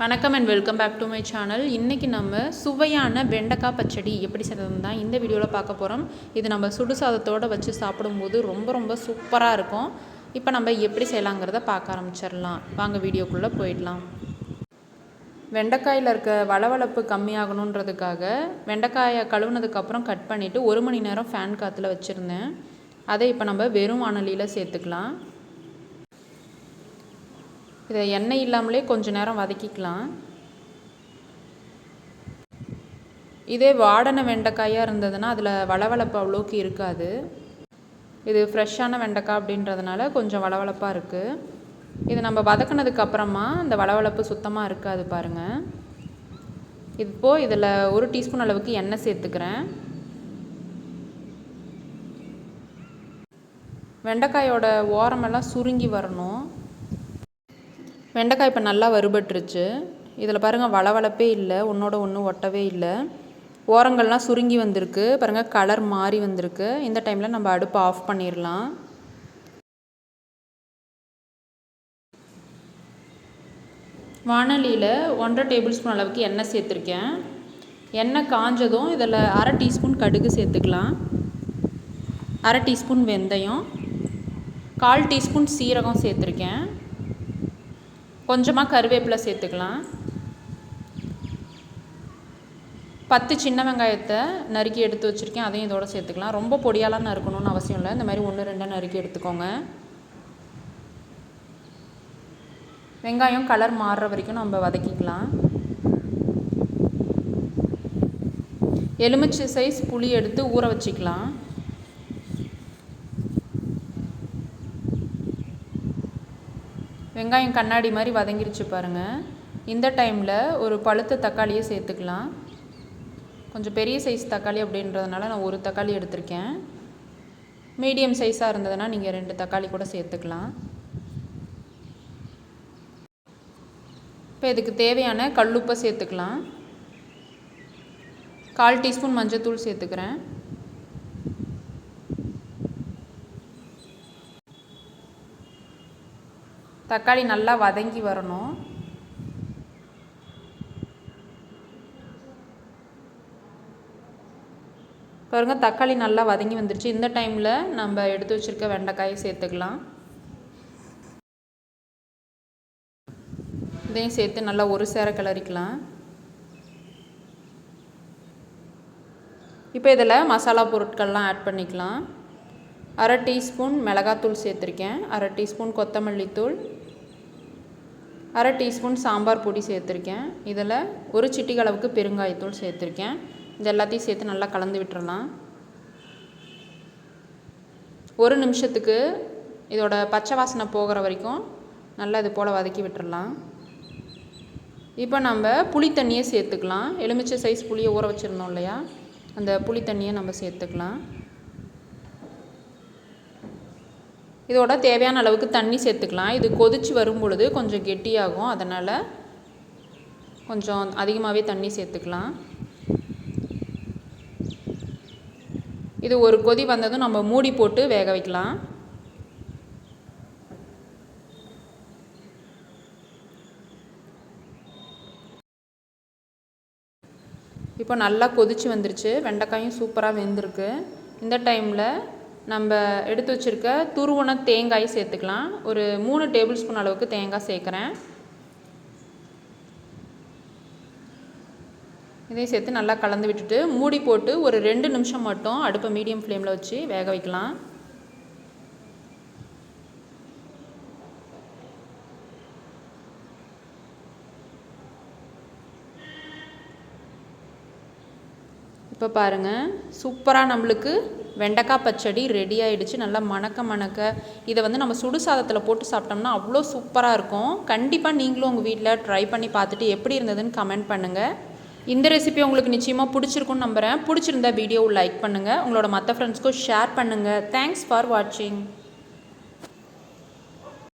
வணக்கம் and welcome back to my channel இன்றைக்கி நம்ம சுவையான வெண்டைக்காய் பச்சடி எப்படி செய்யறதுன்னு தான் இந்த வீடியோவில் பார்க்க போகிறோம் இது நம்ம சுடு சாதத்தோடு வச்சு சாப்பிடும்போது ரொம்ப ரொம்ப சூப்பராக இருக்கும். இப்போ நம்ம எப்படி செய்யலாங்கிறத பார்க்க ஆரம்பிச்சிடலாம். வாங்க வீடியோக்குள்ளே போயிடலாம். வெண்டைக்காயில் இருக்க வளவளப்பு கம்மியாகணுன்றதுக்காக வெண்டைக்காயை கழுவுனதுக்கப்புறம் கட் பண்ணிவிட்டு ஒரு மணி நேரம் ஃபேன் காற்றுல வச்சுருந்தேன். அதை இப்போ நம்ம வெறும் வானலியில் சேர்த்துக்கலாம். இதை எண்ணெய் இல்லாமலே கொஞ்சம் நேரம் வதக்கிக்கலாம். இதே வாடனை வெண்டைக்காயாக இருந்ததுன்னா அதில் வளவளப்பு அவ்வளோக்கு இருக்காது. இது ஃப்ரெஷ்ஷான வெண்டைக்காய் அப்படின்றதுனால கொஞ்சம் வளவளப்பாக இருக்குது இது நம்ம வதக்கினதுக்கு அப்புறமா இந்த வளவளப்பு சுத்தமாக இருக்காது பாருங்கள் இப்போது இதில் ஒரு டீஸ்பூன் அளவுக்கு எண்ணெய் சேர்த்துக்கிறேன். வெண்டைக்காயோட ஓரமெல்லாம் சுருங்கி வரணும். வெண்டைக்காய் இப்போ நல்லா வறுபட்டுருச்சு. இதில் பாருங்கள் வளவளப்பே இல்லை ஒன்றோட ஒன்று ஒட்டவே இல்லை. ஓரங்கள்லாம் சுருங்கி வந்திருக்கு. பாருங்கள் கலர் மாறி வந்திருக்கு. இந்த டைமில் நம்ம அடுப்பு ஆஃப் பண்ணிடலாம் வானலியில் ஒன்றரை டேபிள் ஸ்பூன் அளவுக்கு எண்ணெய் சேர்த்துருக்கேன். எண்ணெய் காஞ்சதும் இதில் அரை டீஸ்பூன் கடுகு சேர்த்துக்கலாம். அரை டீஸ்பூன் வெந்தயம். கால் டீஸ்பூன் சீரகம் சேர்த்துருக்கேன். கொஞ்சமாக கருவேப்பிலை சேர்த்துக்கலாம். பத்து சின்ன வெங்காயத்தை நறுக்கி எடுத்து வச்சுருக்கேன். அதையும் இதோட சேர்த்துக்கலாம். ரொம்ப பொடியாலாம் நறுக்கணும்னு அவசியம் இல்லை. இந்த மாதிரி ஒன்று ரெண்டாக நறுக்கி எடுத்துக்கோங்க. வெங்காயம் கலர் மாறுற வரைக்கும் நம்ம வதக்கிக்கலாம். எலுமிச்சை சைஸ் புளி எடுத்து ஊற வச்சுக்கலாம். வெங்காயம் கண்ணாடி மாதிரி வதங்கிருச்சு பாருங்கள் இந்த டைமில் ஒரு பழுத்த தக்காளியை சேர்த்துக்கலாம். கொஞ்சம் பெரிய சைஸ் தக்காளி அப்படின்றதுனால நான் ஒரு தக்காளி எடுத்திருக்கேன். மீடியம் சைஸாக இருந்ததுன்னா நீங்கள் ரெண்டு தக்காளி கூட சேர்த்துக்கலாம். இப்போ இதுக்கு தேவையான கல்லுப்பை சேர்த்துக்கலாம். கால் டீஸ்பூன் மஞ்சத்தூள் சேர்த்துக்கிறேன். தக்காளி நல்லா வதங்கி வரணும். பாருங்க தக்காளி நல்லா வதங்கி வந்துருச்சு. இந்த டைமில் நம்ம எடுத்து வச்சுருக்க வெண்டைக்காயை சேர்த்துக்கலாம். இதையும் சேர்த்து நல்லா ஒரு சேர கிளறிக்கலாம். இப்போ இதில் மசாலா பொருட்கள்லாம் ஆட் பண்ணிக்கலாம். அரை டீஸ்பூன் மிளகாத்தூள் சேர்த்துருக்கேன். அரை டீஸ்பூன் கொத்தமல்லி தூள் அரை டீஸ்பூன் சாம்பார் பொடி சேர்த்துருக்கேன். இதில் ஒரு சிட்டிகளவுக்கு பெருங்காயத்தூள் சேர்த்துருக்கேன். இது எல்லாத்தையும் சேர்த்து நல்லா கலந்து விட்டுறலாம். ஒரு நிமிஷத்துக்கு இதோட பச்சை வாசனை போகிற வரைக்கும் நல்லா இது போல் வதக்கி விட்டுறலாம். இப்போ நம்ம புளி தண்ணியை சேர்த்துக்கலாம். எலுமிச்சை சைஸ் புளியை ஊற வச்சுருந்தோம் இல்லையா? அந்த புளி தண்ணியை நம்ம சேர்த்துக்கலாம். இதோட தேவையான அளவுக்கு தண்ணி சேர்த்துக்கலாம். இது கொதித்து வரும் பொழுது கொஞ்சம் கெட்டியாகும். அதனால் கொஞ்சம் அதிகமாகவே தண்ணி சேர்த்துக்கலாம். இது ஒரு கொதி வந்ததும் நம்ம மூடி போட்டு வேக வைக்கலாம். இப்போ நல்லா கொதித்து வந்துருச்சு. வெண்டைக்காயும் சூப்பராக வெந்திருக்கு. இந்த டைமில் நம்ம எடுத்து வச்சுருக்க துருவன தேங்காய் சேர்த்துக்கலாம். ஒரு மூணு டேபிள் ஸ்பூன் அளவுக்கு தேங்காய் சேர்க்குறேன். இதையும் சேர்த்து நல்லா கலந்து விட்டுட்டு மூடி போட்டு ஒரு ரெண்டு நிமிஷம் மட்டும் அடுப்பை மீடியம் ஃப்ளேமில் வச்சு வேக வைக்கலாம். இப்போ பாருங்கள் சூப்பராக நம்மளுக்கு வெண்டைக்காய் பச்சடி ரெடி ஆகிடுச்சு நல்லா மணக்க மணக்க. இதை வந்து நம்ம சுடு சாதத்தில் போட்டு சாப்பிட்டோம்னா அவ்வளோ சூப்பராக இருக்கும். கண்டிப்பாக நீங்களும் உங்கள் வீட்டில் ட்ரை பண்ணி பார்த்துட்டு எப்படி இருந்ததுன்னு கமெண்ட் பண்ணுங்கள் இந்த ரெசிபி உங்களுக்கு நிச்சயமாக பிடிச்சிருக்குன்னு நம்புகிறேன் பிடிச்சிருந்தா வீடியோவை லைக் பண்ணுங்கள் உங்களோட மற்ற ஃப்ரெண்ட்ஸ்க்கும் ஷேர் பண்ணுங்கள் தேங்க்ஸ் ஃபார் வாட்சிங்